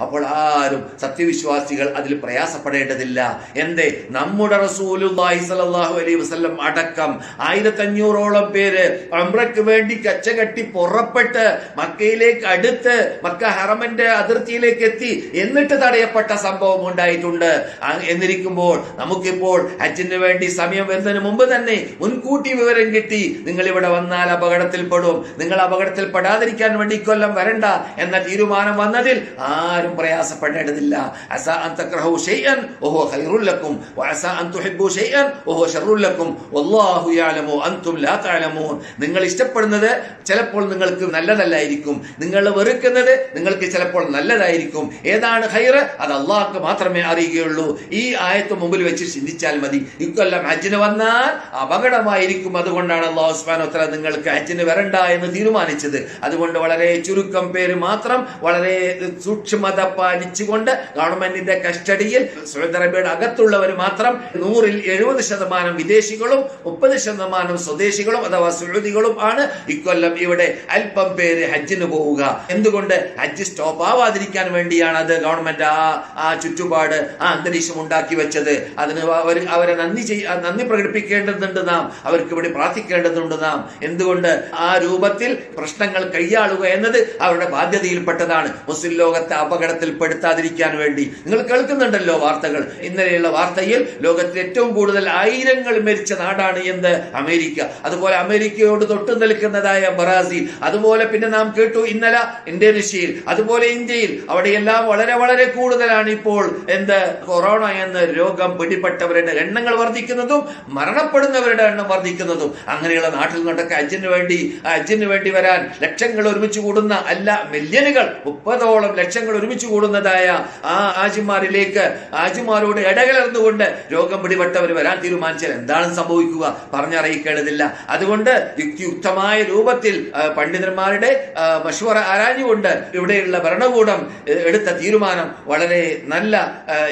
അപ്പോൾ ആരും സത്യവിശ്വാസികൾ അതിൽ പ്രയാസപ്പെടേണ്ടതില്ല. എന്തേ? നമ്മുടെ റസൂലുല്ലാഹി സ്വല്ലല്ലാഹു അലൈഹി വസല്ലം അടക്കം ആയിരത്തഞ്ഞൂറോളം പേര് അമ്രയ്ക്ക് വേണ്ടി കച്ച കെട്ടി പുറപ്പെട്ട് മക്കയിലേക്ക് അടുത്ത് മക്ക ഹറമന്റെ അതിർത്തിയിലേക്ക് എത്തി എന്നിട്ട് തടയപ്പെട്ട സംഭവം ഉണ്ടായിട്ടുണ്ട്. ആ, എന്നിരിക്കുമ്പോൾ നമുക്കിപ്പോൾ ഹജ്ജിന് വേണ്ടി സമയം വരുന്നതിന് മുമ്പ് തന്നെ മുൻകൂട്ടി വിവരം കിട്ടി. നിങ്ങൾ ഇവിടെ വന്നാൽ അപകടത്തിൽപ്പെടും. നിങ്ങൾ അപകടത്തിൽ പെടാതിരിക്കാൻ വേണ്ടി കൊല്ലം വരണ്ട എന്ന തീരുമാനം വന്നതിൽ ആരും പ്രയാസപ്പെടേണ്ടതില്ല. അസ അൻ തക്റഹു ഷൈഅൻ വഹുവ ഖൈറുൽ ലക്കും. വഅസ അൻ തുഹിബ്ബു ഷൈഅൻ വഹുവ ശർറുൽ ലക്കും. വല്ലാഹു യഅലമു അൻതും ലാ തഅലമൂൻ. നിങ്ങൾ ഇഷ്ടപ്പെടുന്നത് ചിലപ്പോൾ നിങ്ങൾക്ക് നല്ലതല്ലായിരിക്കും. നിങ്ങൾ വെറുക്കുന്നത് നിങ്ങൾക്ക് ചിലപ്പോൾ നല്ലതായിരിക്കും. ഏതാണ് ഹൈർ അത് അള്ളാഹ്ക്ക് മാത്രമേ അറിയുകയുള്ളൂ. ഈ ആയത്ത് മുമ്പിൽ വെച്ച് ചിന്തിച്ചാൽ മതി. ഇക്കൊല്ലം ഹജ്ജിന് വന്നാൽ അപകടമായിരിക്കും. അതുകൊണ്ടാണ് അള്ളാഹു ഉസ്മാനോ തല നിങ്ങൾക്ക് ഹജ്ജിന് വരണ്ട എന്ന് തീരുമാനിച്ചത്. അതുകൊണ്ട് വളരെ ചുരുക്കം പേര് മാത്രം വളരെ സൂക്ഷ്മത പാലിച്ചുകൊണ്ട് ഗവൺമെന്റിന്റെ കസ്റ്റഡിയിൽ സൗദി അറേബ്യയുടെ അകത്തുള്ളവർ മാത്രം നൂറിൽ എഴുപത് ശതമാനം വിദേശികളും മുപ്പത് ശതമാനം സ്വദേശികളും അഥവാ സുഹൃതികളും ആണ്. ഇക്കൊല്ലം ഇവിടെ അല്പം പേര് ഹജ്ജിന് പോവുക. എന്തുകൊണ്ട് ഹജ്ജ് സ്റ്റോപ്പ് ആവാതിരിക്കാൻ വേണ്ടിയാണ് അത് ഗവൺമെന്റ് ആ ആ ചുറ്റുപാട് ആ അന്തരീക്ഷം ഉണ്ടാക്കി വെച്ചത്? അതിന് അവർ അവരെ നന്ദി ചെയ്യ നന്ദി പ്രകടിപ്പിക്കേണ്ടതുണ്ട് നാം. അവർക്ക് ഇവിടെ പ്രാർത്ഥിക്കേണ്ടതുണ്ട് നാം. എന്തുകൊണ്ട് ആ രൂപത്തിൽ പ്രശ്നങ്ങൾ കൈയാളുക എന്നത് അവരുടെ ബാധ്യതയിൽപ്പെട്ടതാണ്. മുസ്ലിം ലോകത്തെ അപകടത്തിൽപ്പെടുത്താതിരിക്കാൻ വേണ്ടി. നിങ്ങൾ കേൾക്കുന്നുണ്ടല്ലോ വാർത്തകൾ. ഇന്നലെയുള്ള വാർത്തയിൽ ലോകത്തിൽ ഏറ്റവും കൂടുതൽ ആയിരങ്ങൾ മരിച്ച നാടാണ് എന്ത്? അമേരിക്ക. അതുപോലെ അമേരിക്കയോട് തൊട്ടു നിൽക്കുന്നതായ ബ്രാസീൽ. അതുപോലെ പിന്നെ നാം കേട്ടു ഇന്നലെ ഇന്തോനേഷ്യയിൽ. അതുപോലെ ഇന്ത്യയിൽ. അവിടെയെല്ലാം വളരെ വളരെ കൂടുതലാണ് ഇപ്പോൾ എന്ത്? കൊറോണ എന്ന രോഗം പിടിപെട്ടവരുടെ എണ്ണങ്ങൾ വർദ്ധിക്കുന്നതും മരണപ്പെടുന്നവരുടെ എണ്ണം വർദ്ധിക്കുന്നതും. അങ്ങനെയുള്ള നാട്ടിൽ നിന്നൊക്കെ അജിന് വേണ്ടി അജിന് വേണ്ടി വരാൻ ലക്ഷങ്ങൾ ഒരുമിച്ച് കൂടുന്ന അല്ല മില്യനുകൾ മുപ്പതോളം ലക്ഷങ്ങൾ ഒരുമിച്ച് കൂടുന്നതായ ആ ആജിമാരിലേക്ക് ആജിമാരോട് ഇടകലർന്നുകൊണ്ട് രോഗം പിടിപെട്ടവർ വരാൻ തീരുമാനിച്ചാൽ എന്താണ് സംഭവിക്കുക പറഞ്ഞറിയിക്കേണ്ടതില്ല. അതുകൊണ്ട് യുക്തിയുക്തമായ രൂപത്തിൽ പണ്ഡിതന്മാരുടെ മഷൂറ ആരാഞ്ഞുകൊണ്ട് ഇവിടെയുള്ള ഭരണകൂടം എടുത്ത തീരുമാനം വളരെ നല്ല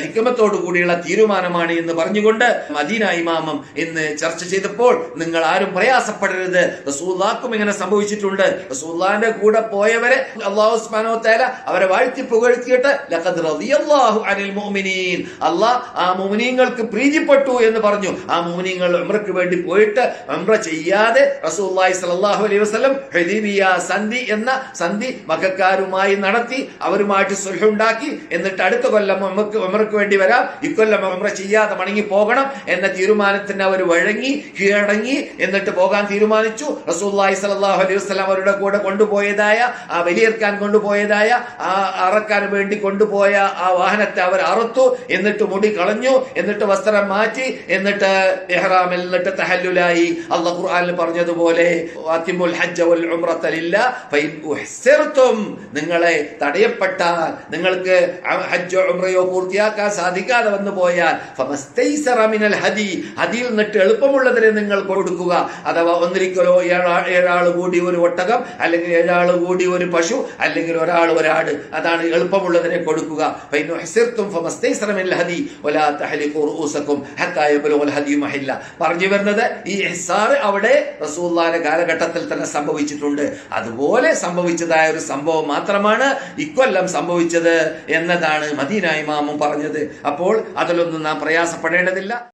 ഹിക്കമത്തോടു കൂടിയുള്ള തീരുമാനമാണ് എന്ന് പറഞ്ഞുകൊണ്ട് മദീന ഇമാമം ഇന്ന് ചർച്ച ചെയ്തപ്പോൾ നിങ്ങൾ ആരും പ്രയാസപ്പെടരുത്. റസൂല്ലാക്കും ഇങ്ങനെ സംഭവിച്ചിട്ടുണ്ട്. റസൂല്ലാന്റെ കൂടെ പോയവരെ അള്ളാഹു ഉസ്മാനോ തേല അവരെ വാഴ്ത്തി മുഅ്മിനീൻ. അള്ളാഹ് ആ മുഅ്മിനീങ്ങൾക്ക് പ്രീതിപ്പെട്ടു എന്ന് പറഞ്ഞു. ആ മോമിനീങ്ങൾ അമ്രക്ക് വേണ്ടി പോയിട്ട് ഉംറ ചെയ്യാതെ റസൂല്ലായി സലാഹു അലൈഹി വസ്ലം ഹുദൈബിയ സന്ധി എന്ന സന്ധി മക്കക്കാരുമായി നടത്തി അവരുമായിട്ട് സുൽഹുണ്ടാക്കി എന്നിട്ട് അടുത്ത കൊല്ലം ഉംറക്ക് അമ്രക്ക് വേണ്ടി വരാം. ഇക്കൊല്ലം ഉംറ ചെയ്യാതെ മണങ്ങി പോകണം എന്ന തീരുമാനത്തിന് അവർ വഴങ്ങി കീഴടങ്ങി. എന്നിട്ട് പോകാൻ തീരുമാനിച്ചു. റസൂല്ലായി സലാഹു അലൈഹി വസല്ലം അവരുടെ കൂടെ കൊണ്ടുപോയതായ ആ വലിയർക്കാൻ കൊണ്ടുപോയതായ ആ അറക്കാൻ വേണ്ടി കൊണ്ടുപോയ ആ വാഹനത്തെ അവർ അറുത്തു. എന്നിട്ട് മുടി കളഞ്ഞു. എന്നിട്ട് വസ്ത്രം മാറ്റി. എന്നിട്ട് എഹ്റാമിൽ നിന്നിട്ട് തഹല്ലുലായി. അള്ളാഹ് ഖുർആനിൽ പറഞ്ഞതുപോലെ നിങ്ങളെ തടയപ്പെട്ടാൽ നിങ്ങൾക്ക് ഹജ്ജോ ഉമ്രയോ പൂർത്തിയാക്കാൻ സാധിക്കാതെ വന്നു പോയാൽ ഹദി. ഹദിയിൽ നിന്നിട്ട് എളുപ്പമുള്ളതിനെ നിങ്ങൾ കൊടുക്കുക. അഥവാ ഒന്നിരിക്കലോ ഏഴാ ഏഴാൾ കൂടി ഒരു ഒട്ടകം അല്ലെങ്കിൽ ഏഴാൾ കൂടി ഒരു പശു അല്ലെങ്കിൽ ഒരാൾ ഒരാട്. അതാണ് എളുപ്പമുള്ളതിനെ കൊടുക്കുക. പറഞ്ഞു വരുന്നത് ഈ ഇഹ്സാർ അവിടെ റസൂലുള്ളാഹിന്റെ കാലഘട്ടത്തിൽ തന്നെ സംഭവിച്ചിട്ടുണ്ട്. അതുപോലെ സംഭവിച്ചതായ ഒരു സംഭവം മാത്രമാണ് ഇക്കൊല്ലം സംഭവിച്ചത് എന്നതാണ് മദീന ഇമാമും പറഞ്ഞത്. അപ്പോൾ അതിലൊന്നും നാം പ്രയാസപ്പെടേണ്ടതില്ല.